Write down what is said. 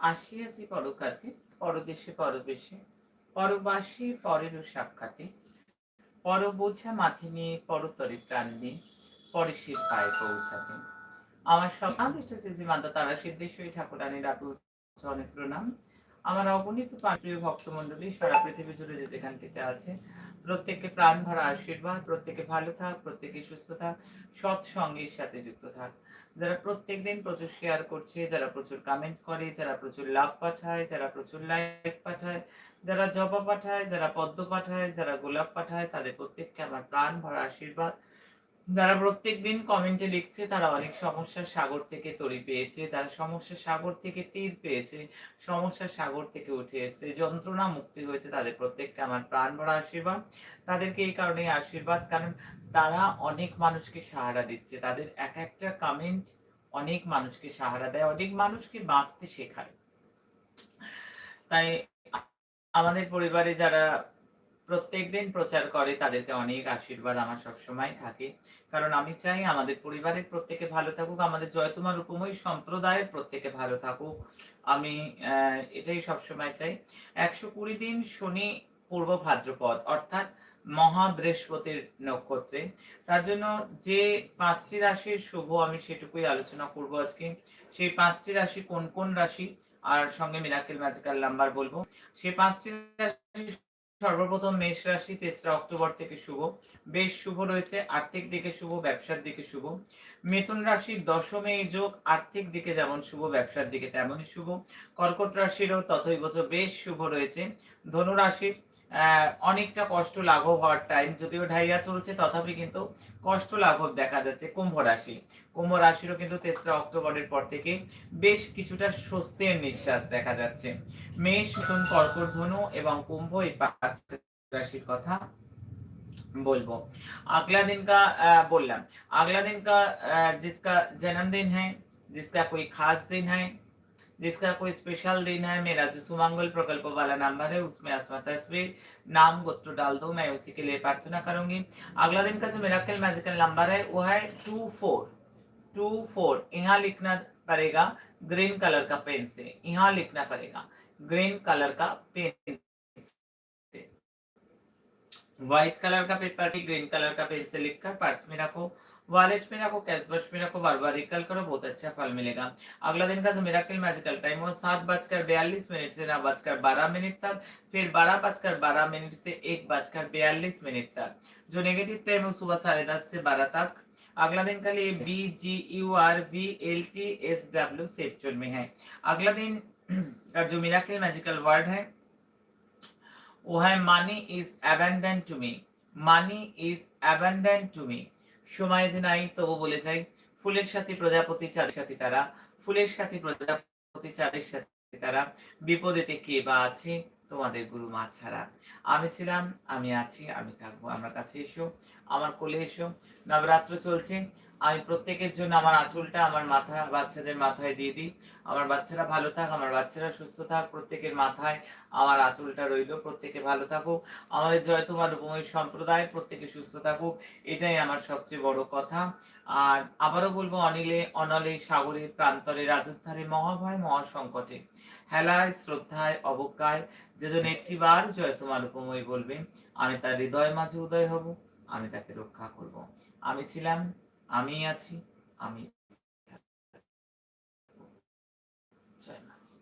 আসিয়াছি পরকাছে, পরদেশে পরবেশে পরবাসী পরেরও সাক্ষাতে। পর বোঝা মাথে নিয়ে, পরতরে প্রাণ নিয়ে পরেশের পায়ে পৌঁছাতে। আমার সব যে মাতা তারা সিদ্ধেশ্বরী ঠাকুরানীর আতুল অনেক প্রণাম। আমার অগণিত প্রিয় ভক্তমন্ডলী সারা পৃথিবী জুড়ে যে যেখানটিতে আছে প্রত্যেককে প্রাণ ভরা আশীর্বাদ, প্রত্যেকে ভালো থাক, প্রত্যেকে সুস্থ থাক সৎ সঙ্গের সাথে যুক্ত থাক। যারা প্রত্যেক দিন প্রচুর শেয়ার করছে, যারা প্রচুর কমেন্ট করে, যারা প্রচুর লাভ পাঠায়, যারা প্রচুর লাইক পাঠায়, যারা জবা পাঠায়, যারা পদ্ম পাঠায়, যারা গোলাপ পাঠায়, তাদের প্রত্যেককে আমার প্রাণ ভরা আশীর্বাদ। যারা প্রত্যেক দিন কমেন্টে লিখছে, তারা অনেক সমস্যার সাগর থেকে তরি পেয়েছে, তারা সমস্যার সাগর থেকে তীর পেয়েছে, সমস্যার সাগর থেকে উঠে এসেছে, যন্ত্রণা মুক্তি হয়েছে তাদের প্রত্যেককে আমার প্রাণ ভরা আশীর্বাদ। তাদেরকে এই কারণে আশীর্বাদ, কারণ তারা অনেক মানুষকে সাহারা দিচ্ছে, তাদের এক একটা কমেন্ট অনেক মানুষকে সাহারা দেয়, অনেক মানুষকে বাঁচতে শেখায়। তাই আমাদের পরিবারে যারা প্রত্যেকদিন প্রচার করে, তাদেরকে অনেক আশীর্বাদ আমার সবসময় থাকে। কারণ আমি চাই আমাদের পরিবারের প্রত্যেকে ভালো থাকুক, আমাদের জয়তুমার উপময় সম্প্রদায়ের প্রত্যেকে ভালো থাকুক। আমি এটাই সবসময় চাই। একশো কুড়ি দিন শনি পূর্ব ভাদ্রপদ, অর্থাৎ মহা বৃহস্পতির নক্ষত্রে। তার জন্য যে পাঁচটি রাশির শুভ আমি সেটুকুই আলোচনা করব আজকে। সেই পাঁচটি রাশি কোন কোন রাশি? আর সঙ্গে মিরাকেল ম্যাজিক্যাল নাম্বার বলব। সেই পাঁচটি রাশি সর্বপ্রথম মেষ রাশি তেসরা অক্টোবর থেকে শুভ। বেশ শুভ রয়েছে, আর্থিক দিকে শুভ, ব্যবসার দিকে শুভ। মিথুন রাশি দশমে যোগ, আর্থিক দিকে যেমন শুভ, ব্যবসার দিকে তেমনই শুভ। কর্কট রাশিরও বছর বেশ শুভ রয়েছে। ধনু রাশির অনেকটা কষ্ট লাঘব হওয়ার টাইম যদিও ঢাইয়া চলছে তথাপি কিন্তু কষ্ট লাঘব দেখা যাচ্ছে কুম্ভ রাশি কুম্ভ রাশিরও কিন্তু তেসরা অক্টোবরের পর থেকে বেশ কিছুটা স্বস্তির নিঃশ্বাস দেখা যাচ্ছে মেষ মিথুন কর্কট ধনু এবং কুম্ভ এই পাঁচ রাশির কথা बोलबो अगला दिन का बोललाम अगला दिन का जिसका जन्मदिन है जिसका कोई खास दिन है जिसका कोई स्पेशल दिन है, मेरा जो सुमंगल प्रकल्प वाला नंबर है, उसमें आसमा तस्वीर नाम गोत्र डाल दो, मैं उसी के लिए प्रार्थना करूँगी। अगला दिन का जो मेरा कल मैजिकल नंबर है, वो है टू फोर टू फोर यहाँ लिखना पड़ेगा ग्रीन कलर का पेन से। यहाँ लिखना पड़ेगा ग्रीन कलर का पेन व्हाइट कलर का पेपर ग्रीन कलर का पेन से लिखकर पर्स में रखो। वॉलेट में रखो कैश बॉक्स में रखो बार बार रिकल करो, बहुत अच्छा फल मिलेगा। अगला दिन का जो मेरा कल मैजिकल टाइम वो सात बजकर बयालीस मिनट से नौ बजकर बारह मिनट तक, फिर बारह बजकर बारह मिनट से एक बजकर बयालीस मिनट तक। जो नेगेटिव टाइम है सुबह साढ़े दस से बारह तक। अगला दिन का लिए B G U R B L T S W सेप्चुअल में है। अगला दिन, का जो मेरा कल मैजिकल वर्ड है, वो है money is abundant to me money is abundant to me সময় নাই, তবু বলে যাই, ফুলের সাথে প্রজাপতি চাঁদের সাথে তারা, ফুলের সাথে প্রজাপতি চাঁদের সাথে তারা বিপদেতে কে বা আছে? তোমাদের গুরু মা ছাড়া। আমি ছিলাম, আমি আছি, আমি থাকব, আমার কাছে এসো, আমার কোলে এসো। নবরাত্র চলছে আমি প্রত্যেকের জন্য আমার আঁচলটা আমার মাথা, বাচ্চাদের মাথায় দিয়ে দিই। আমার বাচ্চারা ভালো থাক, আমার বাচ্চারা সুস্থ থাক, প্রত্যেকের মাথায় আমার আঁচলটা রইল। প্রত্যেকে ভালো থাকুক। আমাদের জয় তোমার উপময় সম্প্রদায়, প্রত্যেকে সুস্থ থাকুক। এটাই আমার সবচেয়ে বড় কথা। আর আবারও বলব, অনিলে, অনলে সাগরে প্রান্তরে রাজধারে মহাভয়, মহাসংকটে। হেলায়, শ্রদ্ধায়, অবজ্ঞায়, যেজন একটিবার জয় তোমার উপময় বলবে। আমি তার হৃদয় মাঝে উদয় হব, আমি তাকে রক্ষা করব। আমি ছিলাম আমি আছি আমি